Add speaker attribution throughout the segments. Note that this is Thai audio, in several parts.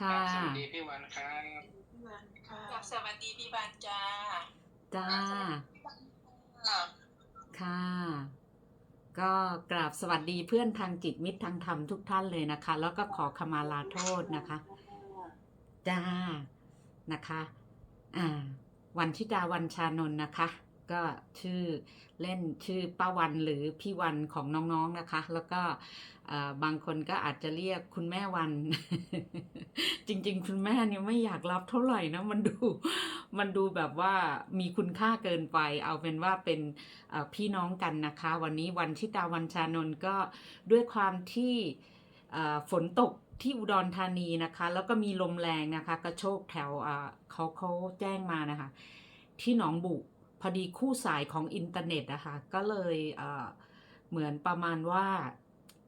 Speaker 1: ค่ะ
Speaker 2: สวัสดีพี่วันครับ
Speaker 3: กับสวัสดีพี่บานจ้า
Speaker 1: จ้า
Speaker 3: อ่า
Speaker 1: ค่ะ ก็กราบสวัสดีเพื่อนทางจิตมิตรทางธรรมทุกท่านเลยนะคะ แล้วก็ขอขมาลาโทษนะคะ จ้านะคะ อ่า วันชิดาวันชานนท์นะคะ ก็ชื่อเล่นชื่อป้าวันหรือพี่วันของน้องๆนะคะ แล้วก็บางคนก็อาจจะเรียกคุณแม่วัน จริง ๆ คุณแม่เนี่ยไม่อยากรับเท่าไหร่นะมันดูมันดูแบบว่ามีคุณค่าเกินไป เอาเป็นว่าเป็นพี่น้องกันนะคะ วันนี้วันชิตาวันชานนท์ก็ด้วยความที่ฝนตกที่อุดรธานีนะคะ แล้วก็มีลมแรงนะคะ กระโชกแถวเอ่อเขาเขาแจ้งมานะคะ ที่หนองบุ พอดีคู่สายของอินเทอร์เน็ตนะคะก็เลยเเหมือนประมาณว่า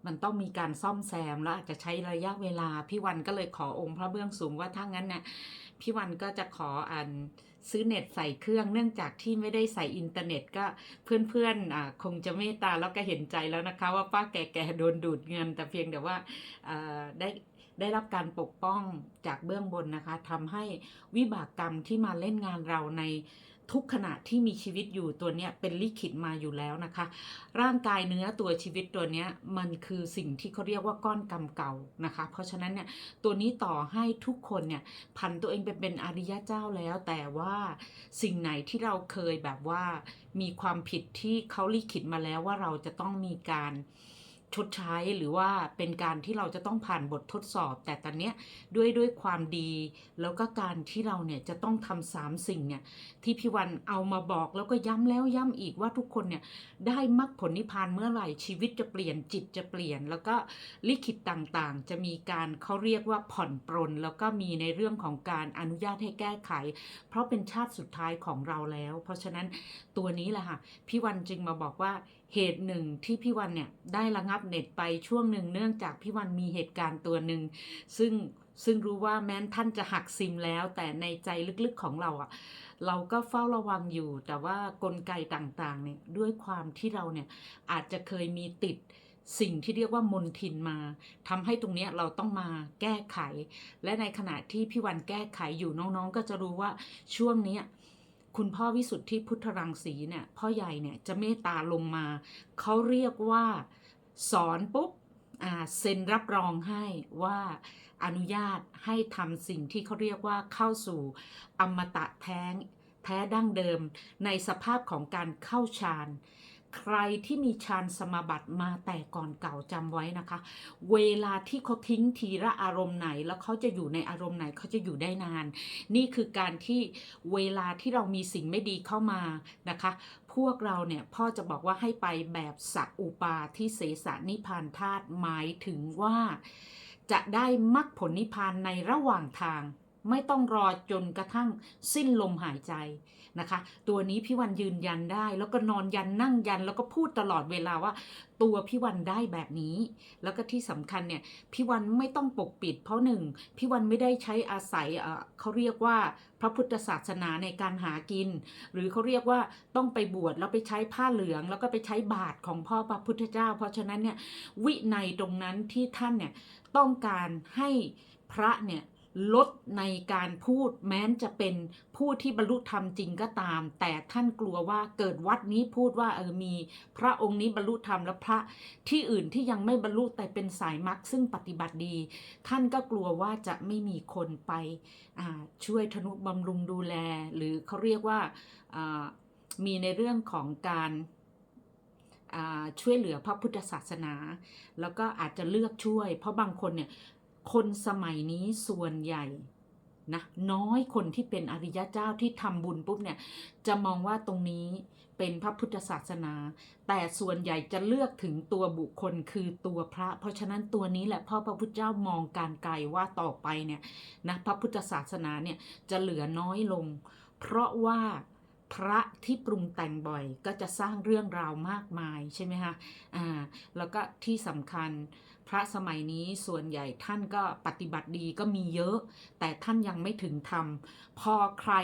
Speaker 1: มันต้องมีการซ่อมแซมแล้วอาจจะใช้ระยะเวลา พี่วันก็เลยขอองค์พระเบื้องสูงว่าถ้างั้นเนี่ยพี่วันก็จะขออันซื้อเน็ตใส่เครื่องเนื่องจากที่ไม่ได้ใส่อินเทอร์เน็ตก็เพื่อนๆคงจะเมตตาแล้วก็เห็นใจแล้วนะคะ ว่าป้าแก่ๆโดนดูดเงิน แต่เพียงแต่ว่าได้ได้รับการปกป้องจากเบื้องบนนะคะทำให้วิบากกรรมที่มาเล่นงานเราใน ทุกขณะที่มีชีวิตอยู่ตัวเนี้ยเป็นลิขิตมาอยู่แล้วนะคะ ร่างกายเนื้อตัวชีวิตตัวเนี้ยมันคือสิ่งที่เขาเรียกว่าก้อนกรรมเก่านะคะ เพราะฉะนั้นเนี่ยตัวนี้ต่อให้ทุกคนเนี่ยพันตัวเองไปเป็นอริยะเจ้าแล้ว แต่ว่าสิ่งไหนที่เราเคยแบบว่ามีความผิดที่เขาลิขิตมาแล้วว่าเราจะต้องมีการ ชดใช้หรือว่าเป็นการที่เราจะต้องผ่านบททดสอบ แต่ตอนเนี้ยด้วยด้วยความดี แล้วก็การที่เราเนี่ยจะต้องทำสามสิ่งเนี่ยที่พี่วันเอามาบอกแล้วก็ย้ำแล้วย้ำอีกว่าทุกคนเนี่ยได้มรรคผลนิพพานเมื่อไหร่ชีวิตจะเปลี่ยนจิตจะเปลี่ยน แล้วก็ลิขิตต่างๆ จะมีการเขาเรียกว่าผ่อนปรน แล้วก็มีในเรื่องของการอนุญาตให้แก้ไข เพราะเป็นชาติสุดท้ายของเราแล้ว เพราะฉะนั้นตัวนี้แหละค่ะพี่วันจึงมาบอกว่า เหตุหนึ่งที่พี่วันเนี่ยได้ระงับเน็ตไปช่วงหนึ่งเนื่องจากพี่วันมีเหตุการณ์ตัวหนึ่งซึ่งซึ่งรู้ว่าแม้นท่านจะหักซิมแล้ว แต่ในใจลึกๆของเราอะเราก็เฝ้าระวังอยู่ แต่ว่ากลไกต่างๆเนี่ยด้วยความที่เราเนี่ยอาจจะเคยมีติดสิ่งที่เรียกว่ามนทินมาทำให้ตรงนี้เราต้องมาแก้ไข และในขณะที่พี่วันแก้ไขอยู่น้องๆ ก็จะรู้ว่าช่วงนี้ คุณพ่อวิสุทธิพุทธรังสีเนี่ยพ่อใหญ่เนี่ยจะเมตตาลงมา เขาเรียกว่าสอนปุ๊บเซ็นรับรองให้ว่าอนุญาตให้ทำสิ่งที่เขาเรียกว่าเข้าสู่อมตะแท้งแท้ดั้งเดิมในสภาพของการเข้าฌาน ใครที่มีฌานสมาบัติมาแต่ก่อนเก่าจำไว้นะคะ เวลาที่เขาทิ้งทีละอารมณ์ไหน แล้วเขาจะอยู่ในอารมณ์ไหนเขาจะอยู่ได้นาน นี่คือการที่เวลาที่เรามีสิ่งไม่ดีเข้ามานะคะพวกเราเนี่ยพ่อจะบอกว่าให้ไปแบบสักอุปาที่เสสนิพพานธาตุหมายถึงว่า จะได้มรรคผลนิพพานในระหว่างทาง ไม่ต้องรอจนกระทั่งสิ้นลมหายใจ นะคะ ตัวนี้พี่วันยืนยันได้ แล้วก็นอนยันนั่งยัน แล้วก็พูดตลอดเวลาว่า ตัวพี่วันได้แบบนี้ แล้วก็ที่สำคัญเนี่ยพี่วันไม่ต้องปกปิด เพราะหนึ่งพี่วันไม่ได้ใช้อาศัยเขาเรียกว่าพระพุทธศาสนาในการหากิน หรือเขาเรียกว่าต้องไปบวชแล้วไปใช้ผ้าเหลือง แล้วก็ไปใช้บาตรของพ่อพระพุทธเจ้า เพราะฉะนั้นเนี่ยวิในตรงนั้นที่ท่านเนี่ยต้องการให้พระเนี่ย ลดในการพูดแม้นจะเป็นผู้ที่บรรลุธรรมจริงก็ตาม แต่ท่านกลัวว่าเกิดวัดนี้พูดว่าเออมี พระองค์นี้บรรลุธรรมแล้วพระที่อื่นที่ยังไม่บรรลุแต่เป็นสายมรรคซึ่งปฏิบัติดี ท่านก็กลัวว่าจะไม่มีคนไปช่วยทนุบำรุงดูแล หรือเขาเรียกว่ามีในเรื่องของการช่วยเหลือพระพุทธศาสนา แล้วก็อาจจะเลือกช่วย เพราะบางคนเนี่ย คนสมัยนี้ส่วนใหญ่นะน้อยคนที่เป็นอริยะเจ้าที่ทำบุญปุ๊บเนี่ย จะมองว่าตรงนี้เป็นพระพุทธศาสนา แต่ส่วนใหญ่จะเลือกถึงตัวบุคคลคือตัวพระ เพราะฉะนั้นตัวนี้แหละพ่อพระพุทธเจ้ามองการไกลว่าต่อไปเนี่ยนะพระพุทธศาสนาเนี่ยจะเหลือน้อยลง เพราะว่าพระที่ปรุงแต่งบ่อยก็จะสร้างเรื่องราวมากมายใช่ไหมคะอ่าแล้วก็ที่สำคัญ พระสมัยนี้ส่วนใหญ่ท่านก็ปฏิบัติดีก็มีเยอะ แต่ท่านยังไม่ถึงธรรม พอใคร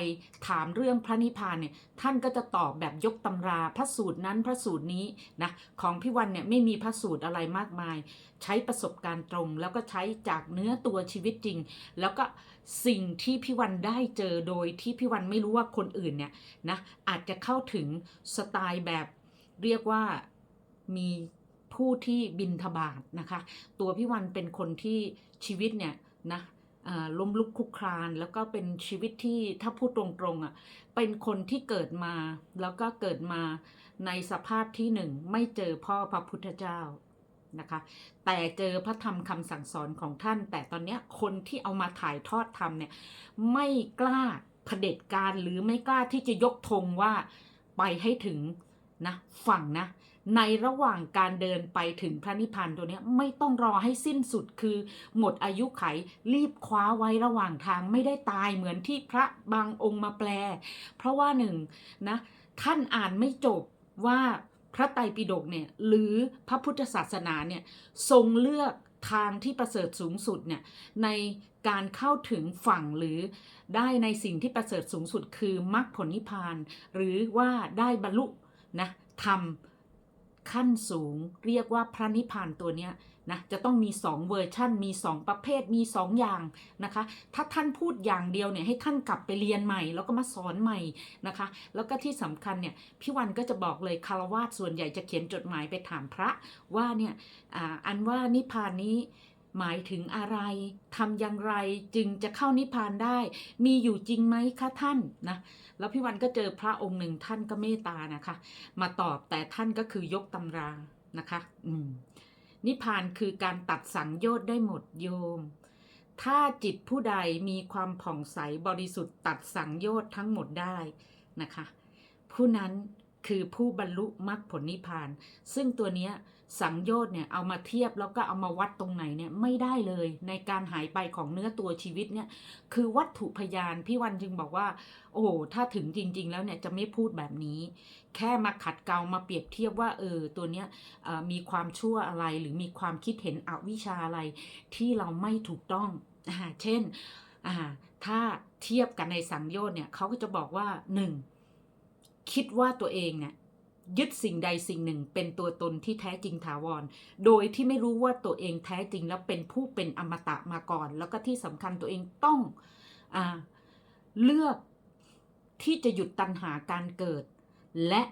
Speaker 1: ถามเรื่องพระนิพพานเนี่ยท่านก็จะตอบแบบยกตำราพระสูตรนั้นพระสูตรนี้นะของพี่วันเนี่ยไม่มีพระสูตรอะไรมากมาย ใช้ประสบการณ์ตรง แล้วก็ใช้จากเนื้อตัวชีวิตจริง แล้วก็สิ่งที่พี่วันได้เจอโดยที่พี่วันไม่รู้ว่าคนอื่นเนี่ยนะอาจจะเข้าถึงสไตล์แบบเรียกว่ามี ผู้ที่บินทบาทนะคะ ตัวพี่วันเป็นคนที่ชีวิตเนี่ยนะล้มลุกคลุกคลาน แล้วก็เป็นชีวิตที่ถ้าพูดตรงๆอะเป็นคนที่เกิดมาแล้วก็เกิดมาในสภาพที่หนึ่งไม่เจอพ่อพระพุทธเจ้านะคะแต่เจอพระธรรมคำสั่งสอนของท่าน แต่ตอนเนี้ยคนที่เอามาถ่ายทอดธรรมเนี่ยไม่กล้าเผด็จการหรือไม่กล้าที่จะยกธงว่าไปให้ถึง นะฝั่งนะในระหว่างการเดินไปถึงพระนิพพานตัวนี้ไม่ต้องรอให้สิ้นสุดคือ หมดอายุไขรีบคว้าไว้ระหว่างทางไม่ได้ตายเหมือนที่พระบางองค์มาแปล เพราะว่าหนึ่งนะท่านอ่านไม่จบว่าพระไตรปิฎกเนี่ยหรือพระพุทธศาสนาเนี่ยทรงเลือกทางที่ประเสริฐสูงสุดเนี่ยในการเข้าถึงฝั่งหรือได้ในสิ่งที่ประเสริฐสูงสุดคือมรรคผลนิพพาน หรือว่าได้บรรลุ นะธรรมขั้นสูงเรียกว่าพระนิพพานตัวเนี้ยนะจะต้องมี 2 เวอร์ชั่นมี 2 ประเภทมี 2 อย่างนะคะ ถ้าท่านพูดอย่างเดียวเนี่ยให้ท่านกลับไปเรียนใหม่ แล้วก็มาสอนใหม่นะคะ แล้วก็ที่สำคัญเนี่ยพี่วันก็จะบอกเลยคารวาสส่วนใหญ่จะเขียนจดหมายไปถามพระว่าเนี่ยออันว่านิพพานนี้ หมายถึงอะไรทำอย่างไรจึงจะเข้านิพพานได้ มีอยู่จริงไหมคะท่านนะแล้วพี่วันก็เจอพระองค์หนึ่งท่านก็เมตานะคะ มาตอบแต่ท่านก็คือยกตำรานะคะอืมนิพพานคือการตัดสังโยชน์ได้หมดโยม ถ้าจิตผู้ใดมีความผ่องใสบริสุทธิ์ตัดสังโยชน์ทั้งหมดได้นะคะ ผู้นั้นคือผู้บรรลุมรรคผลนิพพาน ซึ่งตัวเนี้ย สังโยชน์เนี่ยเอามาเทียบแล้วก็เอามาวัดตรงไหนเนี่ยไม่ได้เลยในการหายไปของเนื้อตัวชีวิตเนี่ยคือวัตถุพยานพี่วันจึงบอกว่า โอ้ถ้าถึงจริง ๆ แล้วเนี่ยจะไม่พูดแบบนี้ แค่มาขัดเกลามาเปรียบเทียบว่าเออตัวเนี้ยมีความชั่วอะไรหรือมีความคิดเห็นอวิชาอะไร ที่เราไม่ถูกต้องอเช่นถ้าเทียบกันในสังโยชน์เนี่ยเขาก็จะบอกว่าหนึ่งคิดว่าตัวเองเนี่ย ยึดสิ่งใดสิ่งหนึ่งเป็นตัวตนที่แท้จริงถาวร โดยที่ไม่รู้ว่าตัวเองแท้จริงแล้วเป็นผู้เป็นอมตะมาก่อน แล้วก็ที่สำคัญตัวเองต้องอเลือกที่จะหยุดตัณหาการเกิด และ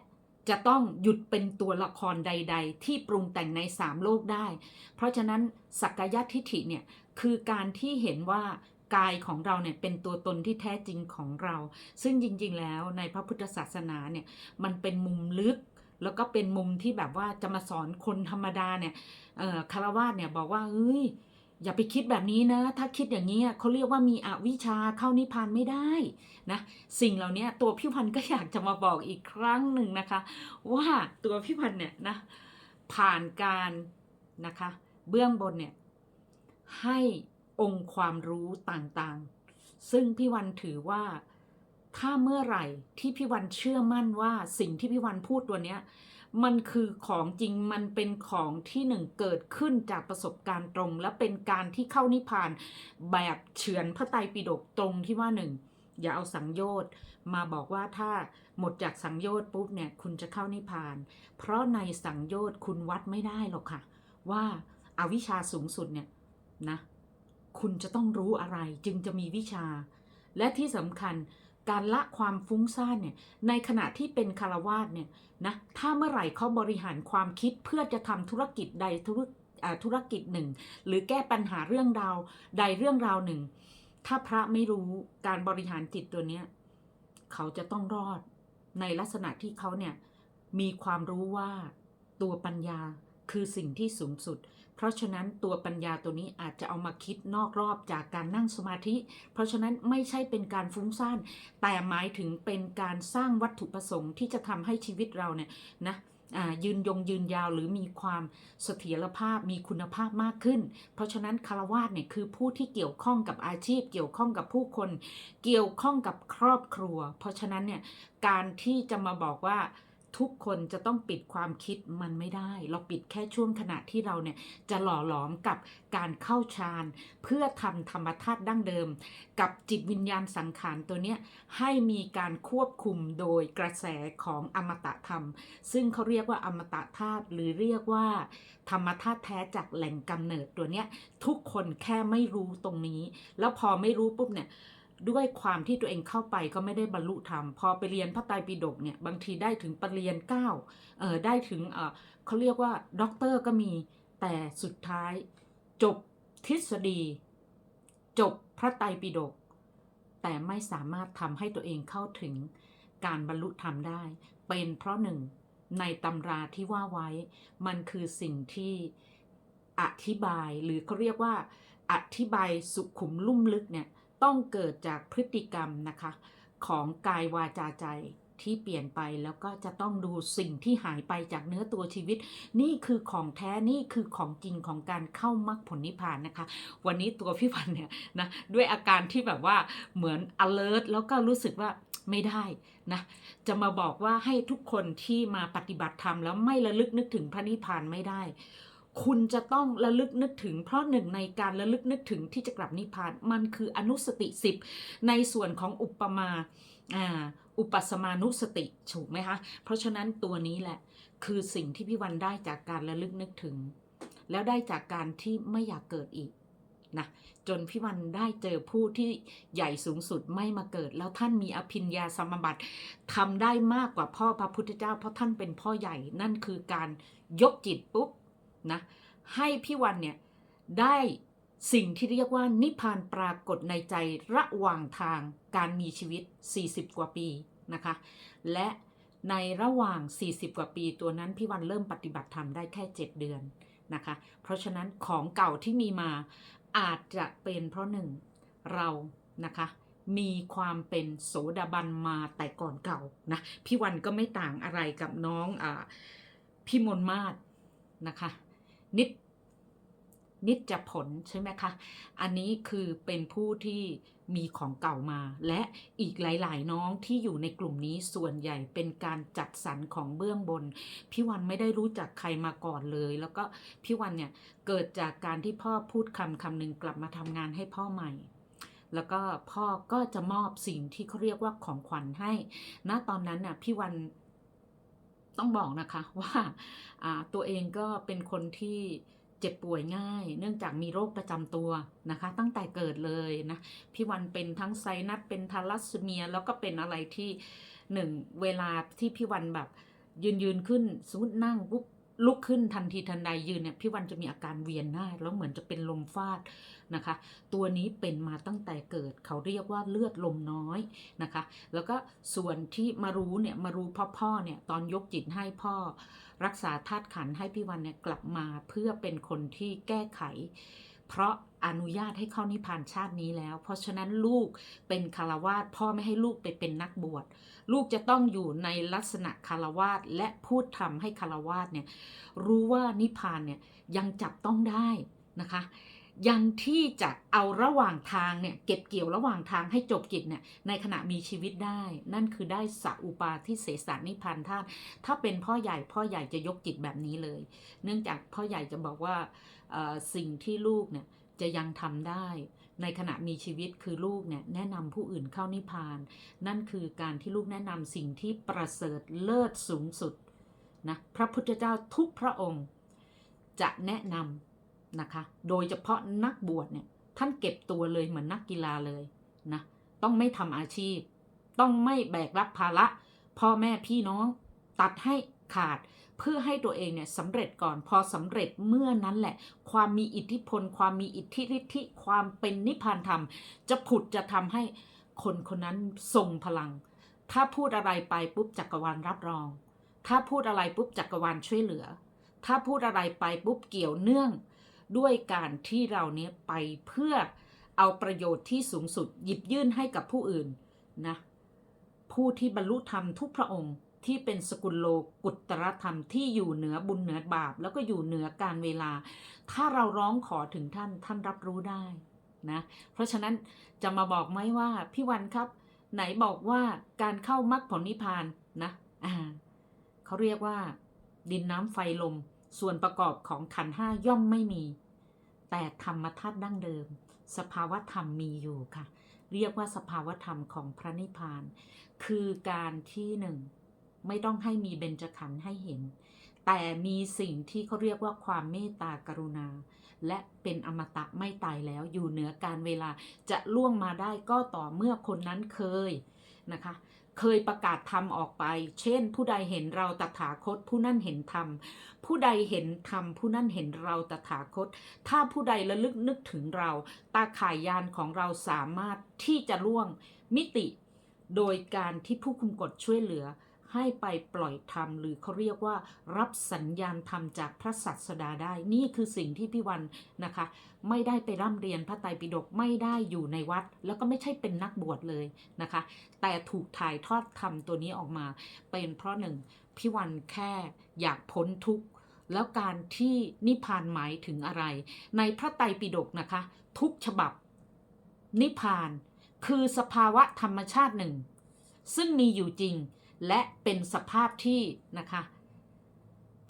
Speaker 1: จะต้องหยุดเป็นตัวละครใด ๆ ที่ปรุงแต่งในสามโลกได้ เพราะฉะนั้นสักกายทิฏฐิเนี่ยคือการที่เห็นว่า กายของเราเนี่ยเป็นตัวตนที่แท้จริงของเรา ซึ่งจริง ๆ แล้วในพระพุทธศาสนาเนี่ยมันเป็นมุมลึกแล้วก็เป็นมุมที่แบบว่าจะมาสอนคนธรรมดาเนี่ยคารวาสเนี่ยบอกว่าเฮ้ยอย่าไปคิดแบบนี้นะ ถ้าคิดอย่างนี้เขาเรียกว่ามีอวิชชาเข้านิพพานไม่ได้นะ สิ่งเหล่านี้ตัวพี่พันธ์ก็อยากจะมาบอกอีกครั้งหนึ่งนะคะ ว่าตัวพี่พันธ์เนี่ยนะผ่านการนะคะ เบื้องบนเนี่ยให้ องค์ความรู้ต่างๆ ซึ่งพี่วันถือว่าถ้าเมื่อไหร่ที่พี่วันเชื่อมั่นว่าสิ่งที่พี่วันพูดตัวเนี้ย มันคือของจริงมันเป็นของที่หนึ่งเกิดขึ้นจากประสบการณ์ตรง และเป็นการที่เข้านิพพานแบบเฉือนพระไตรปิฎกตรงที่ว่าหนึ่งอย่าเอาสังโยชน์มาบอกว่าถ้าหมดจากสังโยชน์ปุ๊บเนี่ยคุณจะเข้านิพพาน เพราะในสังโยชน์คุณวัดไม่ได้หรอกค่ะ ว่าอาวิชชาสูงสุดเนี่ยนะ คุณจะต้องรู้อะไรจึงจะมีวิชา และที่สำคัญการละความฟุ้งซ่านเนี่ยในขณะที่เป็นคารวาสเนี่ยนะถ้าเมื่อไหร่เขาบริหารความคิดเพื่อจะทำธุรกิจใดธุรธุรกิจหนึ่ง หรือแก้ปัญหาเรื่องราวใดเรื่องราวหนึ่ง ถ้าพระไม่รู้การบริหารจิตตัวเนี้ยเขาจะต้องรอด ในลักษณะที่เขาเนี่ยมีความรู้ว่าตัวปัญญาคือสิ่งที่สูงสุด เพราะฉะนั้นตัวปัญญาตัวนี้อาจจะเอามาคิดนอกรอบจากการนั่งสมาธิ เพราะฉะนั้นไม่ใช่เป็นการฟุ้งซ่าน แต่หมายถึงเป็นการสร้างวัตถุประสงค์ที่จะทำให้ชีวิตเราเนี่ยนะยืนยงยืนยาวหรือมีความเสถียรภาพมีคุณภาพมากขึ้น เพราะฉะนั้นคารวาสเนี่ยคือผู้ที่เกี่ยวข้องกับอาชีพ เกี่ยวข้องกับผู้คน เกี่ยวข้องกับครอบครัว เพราะฉะนั้นเนี่ยการที่จะมาบอกว่า ทุกคนจะต้องปิดความคิดมันไม่ได้ เราปิดแค่ช่วงขณะที่เราเนี่ยจะหล่อหลอมกับการเข้าฌานเพื่อทำธรรมธาตุดั้งเดิม กับจิตวิญญาณสังขารตัวเนี้ยให้มีการควบคุมโดยกระแสของอมตะธรรม ซึ่งเขาเรียกว่าอมตะธาตุหรือเรียกว่า ธรรมธาตุแท้จากแหล่งกำเนิดตัวเนี้ยทุกคนแค่ไม่รู้ตรงนี้ แล้วพอไม่รู้ปุ๊บเนี่ย ด้วยความที่ตัวเองเข้าไปก็ไม่ได้บรรลุธรรม พอไปเรียนพระไตรปิฎกเนี่ยบางทีได้ถึงปรริญญาเก้าเออได้ถึงเออเขาเรียกว่าด็อกเตอร์ก็มีแต่สุดท้าย จบทฤษฎี จบพระไตรปิฎกแต่ไม่สามารถทำให้ตัวเองเข้าถึงการบรรลุธรรมได้ เป็นเพราะหนึ่งในตำราที่ว่าไว้ มันคือสิ่งที่อธิบายหรือเขาเรียกว่า อธิบายสุขุมลุ่มลึกเนี่ย ต้องเกิดจากพฤติกรรมนะคะ ของกายวาจาใจที่เปลี่ยนไปแล้วก็จะต้องดูสิ่งที่หายไปจากเนื้อตัวชีวิต นี่คือของแท้นี่คือของจริงของการเข้ามรรคผลนิพพานนะคะ วันนี้ตัวพี่วันเนี่ยนะด้วยอาการที่แบบว่าเหมือน alert แล้วก็รู้สึกว่าไม่ได้นะจะมาบอกว่าให้ทุกคนที่มาปฏิบัติธรรมแล้วไม่ระลึกนึกถึงพระนิพพานไม่ได้ คุณจะต้องระลึกนึกถึง เพราะหนึ่งในการระลึกนึกถึงที่จะกลับนิพพานมันคืออนุสติสิบในส่วนของอุปมาอ่าอุปสมานุสติถูกไหมคะ เพราะฉะนั้นตัวนี้แหละคือสิ่งที่พี่วันได้จากการระลึกนึกถึง แล้วได้จากการที่ไม่อยากเกิดอีกนะจนพี่วันได้เจอผู้ที่ใหญ่สูงสุดไม่มาเกิด แล้วท่านมีอภิญญาสมบัติทำได้มากกว่าพ่อพระพุทธเจ้า เพราะท่านเป็นพ่อใหญ่นั่นคือการยกจิตปุ๊บ นะให้พี่วันเนี่ยได้สิ่งที่เรียกว่านิพพานปรากฏในใจระหว่างทางการมีชีวิต 40 กว่าปีนะคะ และในระหว่าง 40 กว่าปีตัวนั้นพี่วันเริ่มปฏิบัติธรรมได้แค่ 7 เดือนนะคะ เพราะฉะนั้นของเก่าที่มีมาอาจจะเป็นเพราะหนึ่งเรานะคะมีความเป็นโสดาบันมาแต่ก่อนเก่านะพี่วันก็ไม่ต่างอะไรกับน้องอพี่มนมาศนะคะ นิดนิดจะผลใช่ไหมคะ อันนี้คือเป็นผู้ที่มีของเก่ามา และอีกหลาย ๆ น้องที่อยู่ในกลุ่มนี้ส่วนใหญ่เป็นการจัดสรรของเบื้องบน พี่วันไม่ได้รู้จักใครมาก่อนเลย แล้วก็พี่วันเนี่ยเกิดจากการที่พ่อพูดคำคำหนึ่งกลับมาทำงานให้พ่อใหม่ แล้วก็พ่อก็จะมอบสิ่งที่เขาเรียกว่าของขวัญให้ ณ ตอนนั้นน่ะพี่วัน ต้องบอกนะคะว่าตัวเองก็เป็นคนที่เจ็บป่วยง่าย เนื่องจากมีโรคประจำตัวนะคะ ตั้งแต่เกิดเลยนะพี่วันเป็นทั้งไซนัสเป็นทาลัสซีเมีย แล้วก็เป็นอะไรที่หนึ่งเวลาที่พี่วันแบบยืนยืนขึ้นสมมตินั่งปุ๊บลุกขึ้นทันทีทันใดยืนเนี่ยพี่วันจะมีอาการเวียนหน้า แล้วเหมือนจะเป็นลมฟาด นะคะ ตัวนี้เป็นมาตั้งแต่เกิดเขาเรียกว่าเลือดลมน้อยนะคะ แล้วก็ส่วนที่มารู้เนี่ยมารู้พ่อพ่อเนี่ยตอนยกจิตให้พ่อ รักษาธาตุขันให้พี่วันเนี่ยกลับมาเพื่อเป็นคนที่แก้ไข เพราะอนุญาตให้เข้านิพพานชาตินี้แล้ว เพราะฉะนั้นลูกเป็นคารวาสพ่อไม่ให้ลูกไปเป็นนักบวช ลูกจะต้องอยู่ในลักษณะคารวาสและพูดทำให้คารวาสเนี่ยรู้ว่านิพพานเนี่ยยังจับต้องได้นะคะ ยังที่จะเอาระหว่างทางเนี่ยเก็บเกี่ยวระหว่างทางให้จบกิจเนี่ยในขณะมีชีวิตได้ นั่นคือได้สัอุปาทิเสสานิพพานธาตุถ้าเป็นพ่อใหญ่พ่อใหญ่จะยกจิตแบบนี้เลย เนื่องจากพ่อใหญ่จะบอกว่าสิ่งที่ลูกเนี่ยจะยังทำได้ ในขณะมีชีวิตคือลูกเนี่ยแนะนำผู้อื่นเข้านิพพาน นั่นคือการที่ลูกแนะนำสิ่งที่ประเสริฐเลิศสูงสุดนะพระพุทธเจ้าทุกพระองค์ จะแนะนำ นะคะ โดยเฉพาะนักบวชเนี่ยท่านเก็บตัวเลยเหมือนนักกีฬาเลยนะ ต้องไม่ทำอาชีพ ต้องไม่แบกรับภาระพ่อแม่พี่น้องตัดให้ขาดเพื่อให้ตัวเองเนี่ยสำเร็จก่อนพอสำเร็จเมื่อนั้นแหละ ความมีอิทธิพล ความมีอิทธิฤทธิความเป็นนิพพานธรรม จะผุดจะทำให้คนคนนั้นทรงพลัง ถ้าพูดอะไรไปปุ๊บจักรวาลรับรอง ถ้าพูดอะไรปุ๊บจักรวาลช่วยเหลือ ถ้าพูดอะไรไปปุ๊บเกี่ยวเนื่อง ด้วยการที่เราเนี้ยไปเพื่อเอาประโยชน์ที่สูงสุดหยิบยื่นให้กับผู้อื่นนะผู้ที่บรรลุธรรมทุกพระองค์ที่เป็นสกุลโลกุตรธรรมที่อยู่เหนือบุญเหนือบาป แล้วก็อยู่เหนือการเวลา ถ้าเราร้องขอถึงท่านท่านรับรู้ได้นะเพราะฉะนั้นจะมาบอกไหมว่าพี่วันครับ ไหนบอกว่าการเข้ามรรคผลนิพพานนะอ่าเขาเรียกว่า ดินน้ำไฟลม ส่วนประกอบของขันห้าย่อมไม่มี แต่ธรรมธาตุดั้งเดิม สภาวธรรมมีอยู่ค่ะ เรียกว่าสภาวธรรมของพระนิพพาน คือการที่หนึ่งไม่ต้องให้มีเบญจขันธ์ให้เห็น แต่มีสิ่งที่เขาเรียกว่าความเมตตากรุณา และเป็นอมตะไม่ตายแล้วอยู่เหนือการเวลาจะล่วงมาได้ก็ต่อเมื่อคนนั้นเคยนะคะ เคยประกาศธรรมออกไป เช่น ผู้ใดเห็นเราตถาคต ผู้นั่นเห็นธรรม ผู้ใดเห็นธรรม ผู้นั่นเห็นเราตถาคต ถ้าผู้ใดระลึกนึกถึงเรา ตาข่ายยานของเราสามารถที่จะล่วงมิติ โดยการที่ผู้คุมกฎช่วยเหลือ ให้ไปปล่อยธรรมหรือเขาเรียกว่า รับสัญญาณธรรมจากพระสัสดาได้ นี่คือสิ่งที่พี่วันนะคะ ไม่ได้ไปร่ำเรียนพระไตรปิฎกไม่ได้อยู่ในวัด แล้วก็ไม่ใช่เป็นนักบวชเลยนะคะ แต่ถูกถ่ายทอดธรรมตัวนี้ออกมา เป็นเพราะหนึ่งพี่วันแค่อยากพ้นทุกข์แล้วการที่นิพพานหมายถึงอะไร ในพระไตรปิฎกนะคะ ทุกฉบับ นิพพานคือสภาวะธรรมชาติหนึ่ง ซึ่งมีอยู่จริง และเป็นสภาพที่นะคะ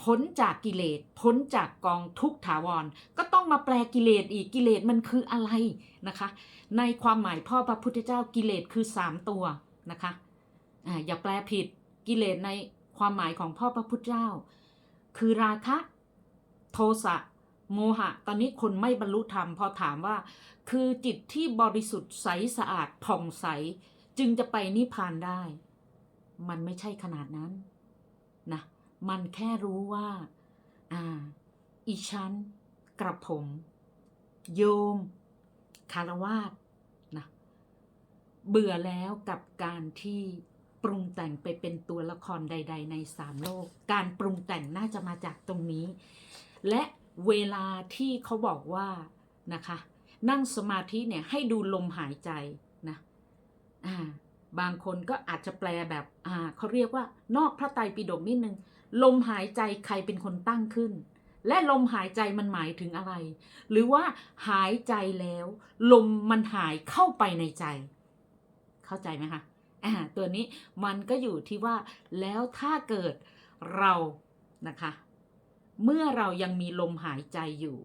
Speaker 1: พ้นจากกิเลสพ้นจากกองทุกข์ถาวร ก็ต้องมาแปลกิเลสอีกกิเลสมันคืออะไรนะคะ ในความหมายพ่อพระพุทธเจ้ากิเลสคือสามตัวนะคะอ่าอย่าแปลผิดกิเลสในความหมายของพ่อพระพุทธเจ้า คือราคะโทสะโมหะ ตอนนี้คนไม่บรรลุธรรมพอถามว่า คือจิตที่บริสุทธิ์ใสสะอาดผ่องใส จึงจะไปนิพพานได้ มันไม่ใช่ขนาดนั้นนะมันแค่รู้ว่าอ่าอีฉันกระผม โยม คารวาสนะเบื่อแล้วกับการที่ปรุงแต่งไปเป็นตัวละครใด ๆ ในสามโลก การปรุงแต่งน่าจะมาจากตรงนี้ และเวลาที่เขาบอกว่านะคะ นั่งสมาธิเนี่ยให้ดูลมหายใจนะอ่า บางคนก็อาจจะแปลแบบอ่าเขาเรียกว่านอกพระไตรปิฎกนิดนึง ลมหายใจใครเป็นคนตั้งขึ้น และลมหายใจมันหมายถึงอะไร หรือว่าหายใจแล้ว ลมมันหายเข้าไปในใจ เข้าใจไหมคะอ่าตัวนี้มันก็อยู่ที่ว่าแล้วถ้าเกิดเรานะคะ เมื่อเรายังมีลมหายใจอยู่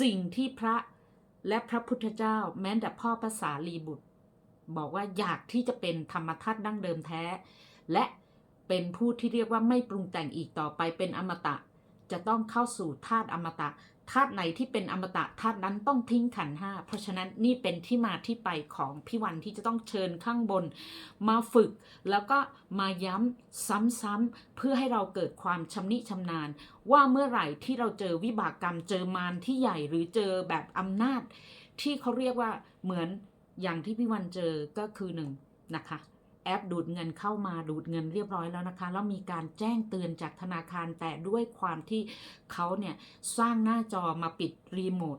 Speaker 1: สิ่งที่พระและพระพุทธเจ้าแม้แต่พ่อภาษาลีบุตร บอกว่าอยากที่จะเป็นธรรมทัตดั้งเดิมแท้ และเป็นผู้ที่เรียกว่าไม่ปรุงแต่งอีกต่อไปเป็นอมตะ จะต้องเข้าสู่ธาตุอมตะธาตุไหนที่เป็นอมตะธาตุนั้นต้องทิ้งขันห้าเพราะฉะนั้นนี่เป็นที่มาที่ไปของพี่วันที่จะต้องเชิญข้างบน มาฝึกแล้วก็มาย้ำซ้ำๆเพื่อให้เราเกิดความชำนิชำนาญ ว่าเมื่อไหร่ที่เราเจอวิบากกรรมเจอมารที่ใหญ่หรือเจอแบบอำนาจ ที่เขาเรียกว่าเหมือน อย่างที่พี่วันเจอก็คือหนึ่งนะคะแอปดูดเงินเข้ามาดูดเงินเรียบร้อยแล้วนะคะ แล้วมีการแจ้งเตือนจากธนาคารแต่ด้วยความที่เขาเนี่ยสร้างหน้าจอมาปิดรีโมท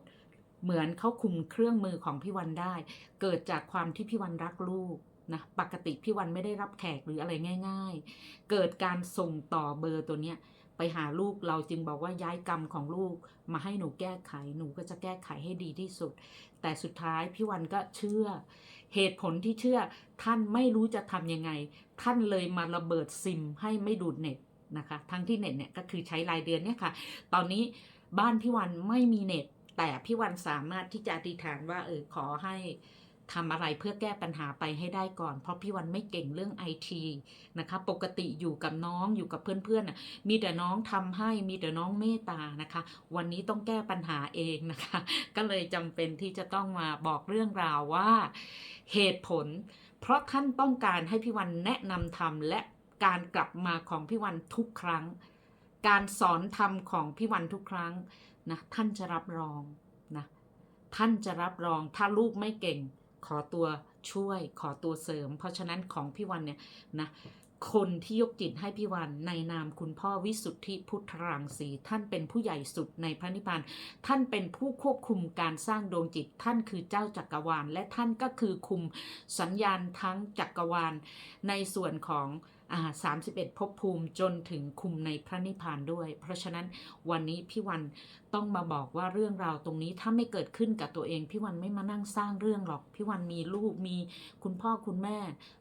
Speaker 1: เหมือนเขาคุมเครื่องมือของพี่วันได้ เกิดจากความที่พี่วันรักลูกนะปกติพี่วันไม่ได้รับแขกหรืออะไรง่าย ๆ เกิดการส่งต่อเบอร์ตัวเนี้ยไปหาลูกเราจึงบอกว่าย้ายกรรมของลูกมาให้หนูแก้ไขหนูก็จะแก้ไขให้ดีที่สุด แต่สุดท้ายพี่วันก็เชื่อ เหตุผลที่เชื่อท่านไม่รู้จะทำยังไง ท่านเลยมาระเบิดซิมให้ไม่ดูดเน็ตนะคะ ทั้งที่เน็ตเนี่ยก็คือใช้รายเดือนเนี่ยค่ะ ตอนนี้บ้านพี่วันไม่มีเน็ต แต่พี่วันสามารถที่จะอธิษฐานว่าเออขอให้ ทำอะไรเพื่อแก้ปัญหาไปให้ได้ก่อน เพราะพี่วันไม่เก่งเรื่องไอทีนะคะปกติอยู่กับน้องอยู่กับเพื่อนๆน่ะมีแต่น้องทำให้มีแต่น้องเมตตานะคะ วันนี้ต้องแก้ปัญหาเองนะคะ ก็เลยจำเป็นที่จะต้องมาบอกเรื่องราวว่าเหตุผล เพราะท่านต้องการให้พี่วันแนะนำธรรมและการกลับมาของพี่วันทุกครั้ง การสอนธรรมของพี่วันทุกครั้งนะท่านจะรับรองนะท่านจะรับรองถ้าลูกไม่เก่ง ขอตัวช่วยขอตัวเสริม เพราะฉะนั้นของพี่วันเนี่ยนะคนที่ยกจิตให้พี่วันในนามคุณพ่อวิสุทธิพุทธรังสีท่านเป็นผู้ใหญ่สุดในพระนิพพานท่านเป็นผู้ควบคุมการสร้างดวงจิต ท่านคือเจ้าจักรวาล และท่านก็คือคุมสัญญาณทั้งจักรวาล ในส่วนของ อ่า31ภพภูมิจนถึงคุมในพระนิพพานด้วย เพราะฉะนั้นวันนี้พี่วันต้องมาบอกว่าเรื่องราวตรงนี้ถ้าไม่เกิดขึ้นกับตัวเอง พี่วันไม่มานั่งสร้างเรื่องหรอก พี่วันมีลูกมีคุณพ่อคุณแม่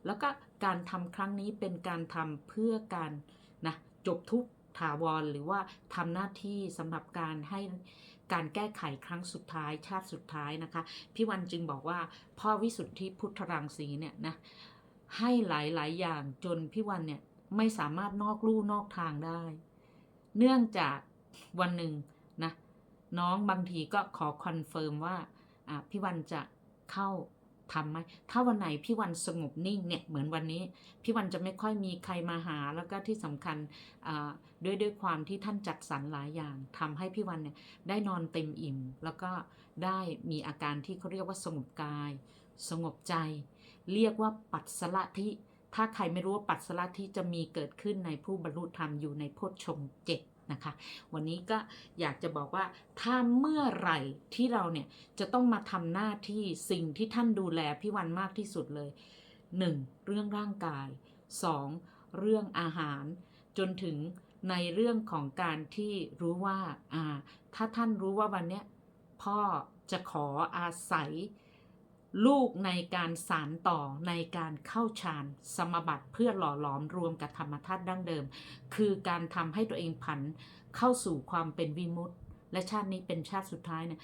Speaker 1: แล้วก็การทำครั้งนี้เป็นการทำเพื่อการนะจบทุกถาวรหรือว่าทำหน้าที่สำหรับการให้การแก้ไขครั้งสุดท้ายชาติสุดท้ายนะคะ พี่วันจึงบอกว่าพ่อวิสุทธิพุทธรังสีเนี่ยนะ ให้หลายๆ อย่างจนพี่วันเนี่ยไม่สามารถนอกลู่นอกทางได้ เนื่องจากวันหนึ่งนะน้องบางทีก็ขอคอนเฟิร์มว่าพี่วันจะเข้าทำไหมถ้าวันไหนพี่วันสงบนิ่งเนี่ยเหมือนวันนี้ พี่วันจะไม่ค่อยมีใครมาหาแล้วก็ที่สำคัญด้วยด้วยความที่ท่านจัดสรรหลายอย่างทำให้พี่วันเนี่ยได้นอนเต็มอิ่ม แล้วก็ได้มีอาการที่เขาเรียกว่าสงบกาย สงบใจ เรียกว่าปัสสละทิ ถ้าใครไม่รู้ว่าปัสสละทิจะมีเกิดขึ้นในผู้บรรลุธรรมอยู่ในโพชฌงเจ็ดนะคะ วันนี้ก็อยากจะบอกว่าถ้าเมื่อไหร่ที่เราเนี่ยจะต้องมาทำหน้าที่สิ่งที่ท่านดูแลพี่วันมากที่สุดเลย 1. เรื่องร่างกาย 2. เรื่องอาหาร จนถึงในเรื่องของการที่รู้ว่าอ่า ถ้าท่านรู้ว่าวันเนี้ยพ่อจะขออาศัย ลูกในการสารต่อในการเข้าฌานสมบัติเพื่อหล่อหลอมรวมกับธรรมธาตุดั้งเดิม คือการทำให้ตัวเองผันเข้าสู่ความเป็นวิมุตติ และชาตินี้เป็นชาติสุดท้ายเนี่ย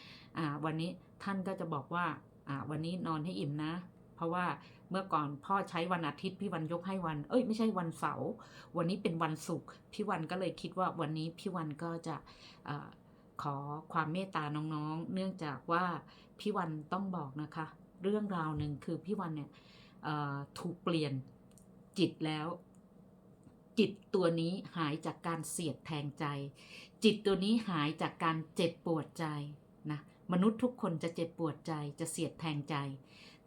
Speaker 1: วันนี้ท่านก็จะบอกว่าวันนี้นอนให้อิ่มนะ เพราะว่าเมื่อก่อนพ่อใช้วันอาทิตย์พี่วันยกให้วัน เอ้ยไม่ใช่วันเสาร์วันนี้เป็นวันศุกร์พี่วันก็เลยคิดว่าวันนี้พี่วันก็จะขอความเมตตาน้องๆ เนื่องจากว่าพี่วันต้องบอกนะคะ เรื่องราวหนึ่งคือพี่วันเนี่ยถูกเปลี่ยนจิตแล้ว จิตตัวนี้หายจากการเสียดแทงใจ จิตตัวนี้หายจากการเจ็บปวดใจนะมนุษย์ทุกคนจะเจ็บปวดใจจะเสียดแทงใจ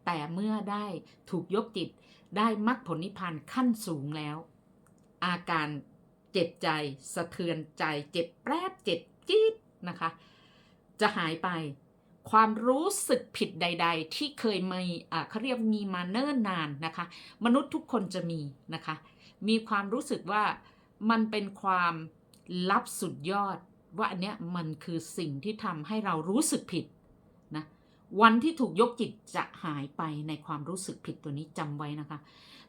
Speaker 1: แต่เมื่อได้ถูกยกจิตได้มรรคผลนิพพานขั้นสูงแล้ว อาการเจ็บใจสะเทือนใจ เจ็บแปรบเจ็บจี๊ดนะคะ จะหายไป ความรู้สึกผิดใด ๆ ที่เคยมีอ่าเขาเรียกมีมาเนิ่นนานนะคะ มนุษย์ทุกคนจะมีนะคะ มีความรู้สึกว่ามันเป็นความลับสุดยอด ว่าอันเนี้ยมันคือสิ่งที่ทำให้เรารู้สึกผิดนะวันที่ถูกยกจิตจะหายไปในความรู้สึกผิดตัวนี้จำไว้นะคะ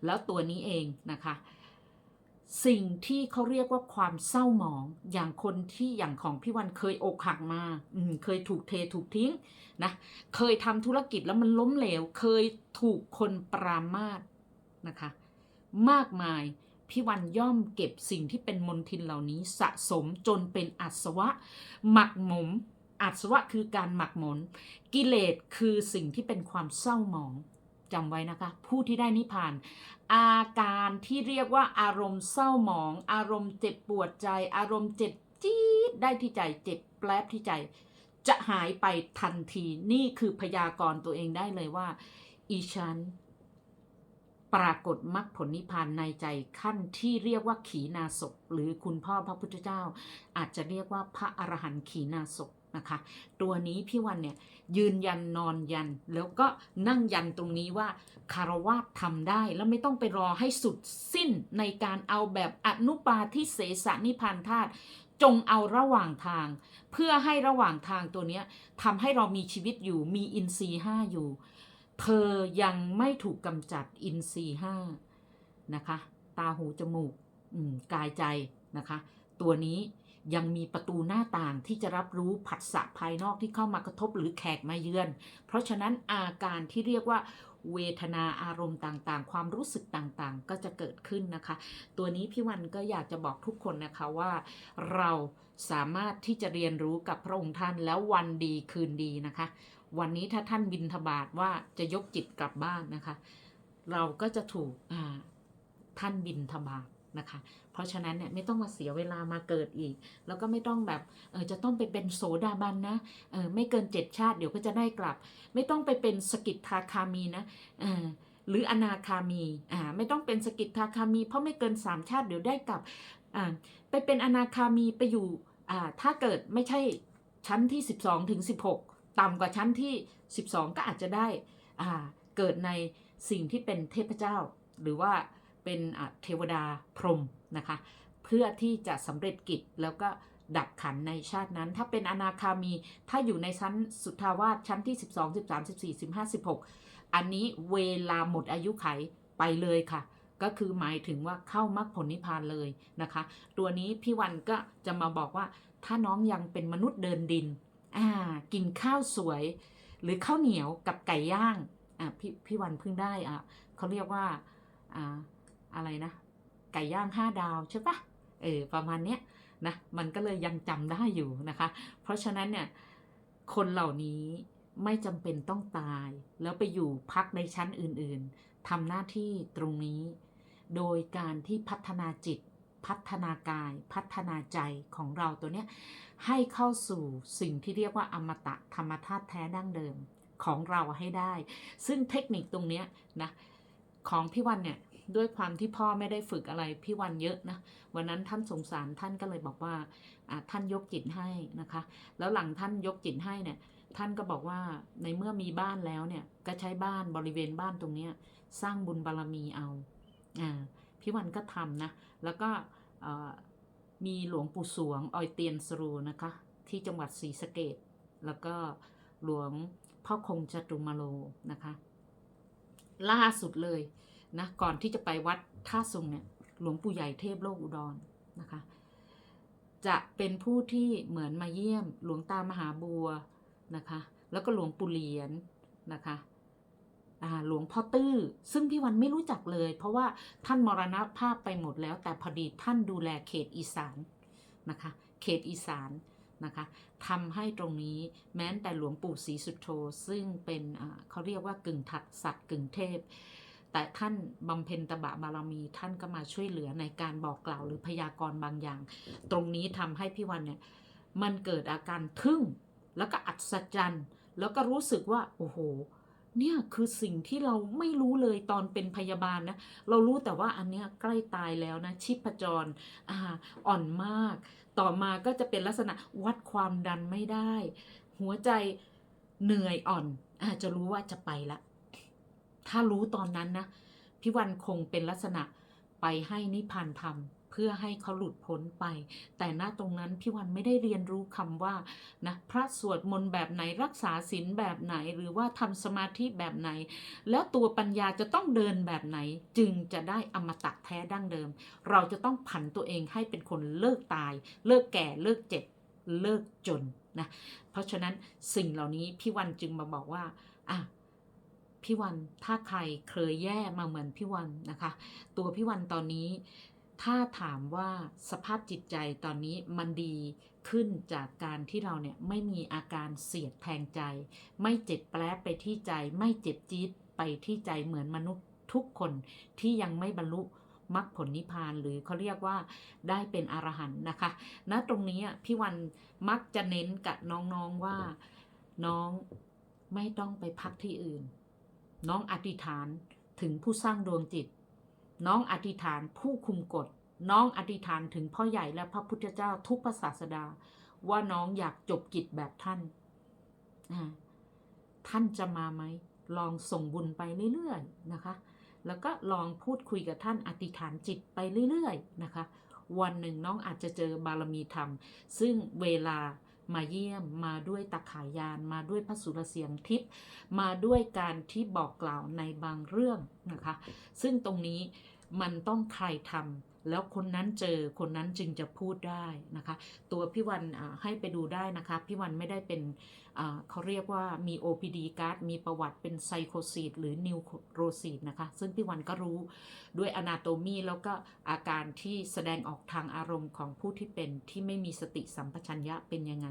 Speaker 1: แล้วตัวนี้เองนะคะ สิ่งที่เขาเรียกว่าความเศร้าหมองอย่างคนที่อย่างของพี่วันเคยอกหักมาอืมเคยถูกเทถูกทิ้งนะเคยทำธุรกิจแล้วมันล้มเหลว เคยถูกคนปรามาสนะคะ มากมายพี่วันย่อมเก็บสิ่งที่เป็นมลทินเหล่านี้สะสมจนเป็นอัศวะ หมักหมมอัศวะคือการหมักหมมกิเลสคือสิ่งที่เป็นความเศร้าหมอง จำไว้นะคะ ผู้ที่ได้นิพพาน อาการที่เรียกว่าอารมณ์เศร้าหมอง อารมณ์เจ็บปวดใจ อารมณ์เจ็บจี๊ดได้ที่ใจเจ็บแปลบที่ใจ จะหายไปทันทีนี่คือพยากรณ์ตัวเองได้เลยว่า อีฉันปรากฏมรรคผลนิพพานในใจขั้นที่เรียกว่าขีนาศพหรือคุณพ่อพระพุทธเจ้า อาจจะเรียกว่าพระอรหันต์ขีนาศพ นะคะ ตัวนี้พี่วันเนี่ยยืนยันนอนยัน แล้วก็นั่งยันตรงนี้ว่าคารวะทำได้แล้วไม่ต้องไปรอให้สุดสิ้นในการเอาแบบอนุปาทิเสสนิพพานธาตุจงเอาระหว่างทาง เพื่อให้ระหว่างทางตัวเนี้ยทำให้เรามีชีวิตอยู่มีอินทรีย์ห้าอยู่ เธอยังไม่ถูกกำจัดอินทรีย์ห้านะคะ ตาหูจมูกกายใจนะคะ ตัวนี้ ยังมีประตูหน้าต่างที่จะรับรู้ผัสสะภายนอกที่เข้ามากระทบหรือแขกมาเยือน เพราะฉะนั้นอาการที่เรียกว่าเวทนาอารมณ์ต่างๆ ความรู้สึกต่างๆ ก็จะเกิดขึ้นนะคะ ตัวนี้พี่วันก็อยากจะบอกทุกคนนะคะว่า เราสามารถที่จะเรียนรู้กับพระองค์ท่านแล้ววันดีคืนดีนะคะ วันนี้ถ้าท่านบินทบาทว่าจะยกจิตกลับบ้านนะคะ เราก็จะถูกท่านบินทบาท นะคะ เพราะฉะนั้นเนี่ยไม่ต้องมาเสียเวลามาเกิดอีก แล้วก็ไม่ต้องแบบเออจะต้องไปเป็นโสดาบันนะเออไม่เกินเจ็ดชาติเดี๋ยวก็จะได้กลับ ไม่ต้องไปเป็นสกิทาคามีนะเออหรืออนาคามีอ่าไม่ต้องเป็นสกิทาคามี เพราะไม่เกินสามชาติเดี๋ยวได้กลับอ่าไปเป็นอนาคามีไปอยู่อ่าถ้าเกิดไม่ใช่ชั้นที่ 12ถึง16 ต่ำกว่าชั้นที่ 12 ก็อาจจะได้อ่าเกิดในสิ่งที่เป็นเทพเจ้าหรือว่า เป็นเทวดาพรหมนะคะ เพื่อที่จะสำเร็จกิจแล้วก็ดับขันในชาตินั้น ถ้าเป็นอนาคามีถ้าอยู่ในชั้นสุทธาวาสชั้นที่ 12 13 14 15 16 อันนี้เวลาหมดอายุไขไปเลยค่ะกก็คือหมายถึงว่าเข้ามรรคผลนิพพานเลยนะคะ ตัวนี้พี่วันก็จะมาบอกว่าถ้าน้องยังเป็นมนุษย์เดินดินอ่ากินข้าวสวย หรือข้าวเหนียวกับไก่ย่างอ่าพี่พี่วันเพิ่งได้อะเขาเรียกว่าอ่า อะไรนะ ไก่ย่างห้าดาวใช่ปะเออประมาณเนี้ยนะมันก็เลยยังจำได้อยู่นะคะ เพราะฉะนั้นเนี่ยคนเหล่านี้ไม่จำเป็นต้องตาย แล้วไปอยู่พักในชั้นอื่นๆทำหน้าที่ตรงนี้ โดยการที่พัฒนาจิต พัฒนากาย พัฒนาใจของเราตัวเนี้ยให้เข้าสู่สิ่งที่เรียกว่าอมตะธรรมธาตุแท้ดั้งเดิมของเราให้ได้ ซึ่งเทคนิคตรงเนี้ยนะของพี่วันเนี่ย ด้วยความที่พ่อไม่ได้ฝึกอะไรพี่วันเยอะนะวันนั้นท่านสงสารท่านก็เลยบอกว่าท่านยกจิตให้นะคะ แล้วหลังท่านยกจิตให้เนี่ยท่านก็บอกว่าในเมื่อมีบ้านแล้วเนี่ยก็ใช้บ้านบริเวณบ้านตรงเนี้ยสร้างบุญบารมีเอาอ่าพี่วันก็ทำนะ แล้วก็มีหลวงปู่สวงออยเตียนสรูนะคะ ที่จังหวัดศรีสะเกดแล้วก็หลวงพ่อคงจตุมาโลนะคะ ล่าสุดเลย นะก่อนที่จะไปวัดท่าทรงเนี่ยหลวงปู่ใหญ่เทพโลกอุดรนะคะ จะเป็นผู้ที่เหมือนมาเยี่ยมหลวงตามหาบัวนะคะ แล้วก็หลวงปู่เหรียญนะคะอาหลวงพ่อตื้อ ซึ่งพี่วันไม่รู้จักเลย เพราะว่าท่านมรณภาพไปหมดแล้ว แต่พอดีท่านดูแลเขตอีสานนะคะ เขตอีสานนะคะทำให้ตรงนี้แม้แต่หลวงปู่ศรีสุโธซึ่งเป็นเขาเรียกว่ากึ่งทัดสัตว์กึ่งเทพ แต่ท่านบำเพ็ญตบะบารมีท่านก็มาช่วยเหลือในการบอกกล่าวหรือพยากรณ์บางอย่าง ตรงนี้ทำให้พี่วันเนี่ยมันเกิดอาการทึ่งแล้วก็อัศจรรย์ แล้วก็รู้สึกว่าโอ้โหเนี่ยคือสิ่งที่เราไม่รู้เลยตอนเป็นพยาบาลนะ เรารู้แต่ว่าอันเนี้ยใกล้ตายแล้วนะ ชีพจรอ่าอ่อนมาก ต่อมาก็จะเป็นลักษณะวัดความดันไม่ได้ หัวใจเหนื่อยอ่อนอาจะรู้ว่าจะไปละ ถ้ารู้ตอนนั้นนะพี่วันคงเป็นลักษณะไปให้นิพพานธรรมเพื่อให้เขาหลุดพ้นไป แต่ณตรงนั้นพี่วันไม่ได้เรียนรู้คำว่านะพระสวดมนต์แบบไหนรักษาศีลแบบไหนหรือว่าทำสมาธิแบบไหน แล้วตัวปัญญาจะต้องเดินแบบไหน จึงจะได้อมตะแท้ดั้งเดิม เราจะต้องผันตัวเองให้เป็นคนเลิกตาย เลิกแก่เลิกเจ็บเลิกจนนะเพราะฉะนั้นสิ่งเหล่านี้พี่วันจึงมาบอกว่าอะ พี่วันถ้าใครเคยแย่มาเหมือนพี่วันนะคะ ตัวพี่วันตอนนี้ ถ้าถามว่าสภาพจิตใจตอนนี้มันดีขึ้นจากการที่เราเนี่ยไม่มีอาการเสียดแทงใจ ไม่เจ็บแปรไปที่ใจ ไม่เจ็บจี๊ดไปที่ใจเหมือนมนุษย์ทุกคนที่ยังไม่บรรลุมรรคผลนิพพานหรือเขาเรียกว่าได้เป็นอรหันต์นะคะณตรงนี้อะพี่วันมักจะเน้นกับน้องๆว่าน้องไม่ต้องไปพักที่อื่น น้องอธิษฐานถึงผู้สร้างดวงจิต น้องอธิษฐานผู้คุมกฎ น้องอธิษฐานถึงพ่อใหญ่และพระพุทธเจ้าทุกพระศาสดา ว่าน้องอยากจบกิจแบบท่าน ท่านจะมาไหม ลองส่งบุญไปเรื่อยๆนะคะ แล้วก็ลองพูดคุยกับท่านอธิษฐานจิตไปเรื่อยๆนะคะ วันหนึ่งน้องอาจจะเจอบารมีธรรม ซึ่งเวลา มาเยี่ยมมาด้วยตะขายานมาด้วยพระสุรเสียงทิพย์มาด้วยการที่บอกกล่าวในบางเรื่องนะคะ ซึ่งตรงนี้มันต้องใครทำ แล้วคนนั้นเจอคนนั้นจึงจะพูดได้นะคะ ตัวพี่วันให้ไปดูได้นะคะ พี่วันไม่ได้เป็นเขาเรียกว่ามี OPD การ์ดมีประวัติเป็นไซโคซีดหรือนิวโรซีดนะคะ ซึ่งพี่วันก็รู้ด้วยอนาโตมีแล้วก็อาการที่แสดงออกทางอารมณ์ของผู้ที่เป็นที่ไม่มีสติสัมปชัญญะเป็นยังไง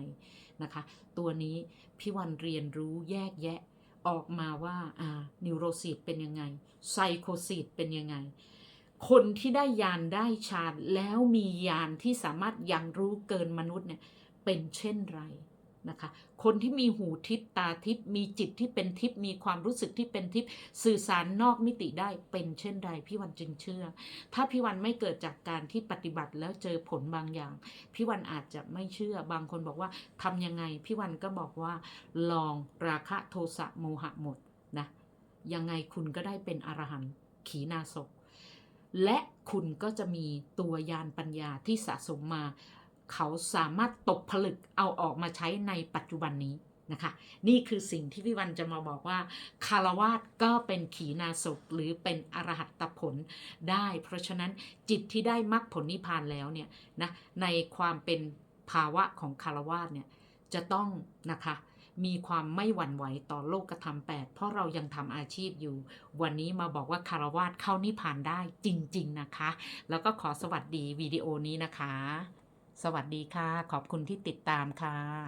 Speaker 1: นะคะ ตัวนี้พี่วันเรียนรู้แยกแยะออกมาว่าอ่านิวโรซีดเป็นยังไงไซโคซีดเป็นยังไง คนที่ได้ยานได้ฌานแล้วมียานที่สามารถยังรู้เกินมนุษย์เนี่ยเป็นเช่นไรนะคะ คนที่มีหูทิพตาทิพมีจิตที่เป็นทิพมีความรู้สึกที่เป็นทิพสื่อสารนอกมิติได้เป็นเช่นไรพี่วันจึงเชื่อ ถ้าพี่วันไม่เกิดจากการที่ปฏิบัติแล้วเจอผลบางอย่าง พี่วันอาจจะไม่เชื่อบางคนบอกว่าทำยังไง พี่วันก็บอกว่า ลองราคะโทสะโมหะหมดนะยังไงคุณก็ได้เป็นอรหันต์ขีณาศพ และคุณก็จะมีตัวยานปัญญาที่สะสมมา เขาสามารถตกผลึกเอาออกมาใช้ในปัจจุบันนี้นะคะ นี่คือสิ่งที่พี่วันจะมาบอกว่า คารวาสก็เป็นขีณาศพหรือเป็นอรหัตผลได้ เพราะฉะนั้นจิตที่ได้มรรคผลนิพพานแล้วเนี่ยนะในความเป็นภาวะของคารวาสเนี่ยจะต้องนะคะ มีความไม่หวั่นไหวต่อโลกธรรมแปดเพราะเรายังทำอาชีพอยู่ วันนี้มาบอกว่าคารวาสเข้านิพพานได้จริง ๆนะคะ แล้วก็ขอสวัสดีวิดีโอนี้นะคะ สวัสดีค่ะ ขอบคุณที่ติดตามค่ะ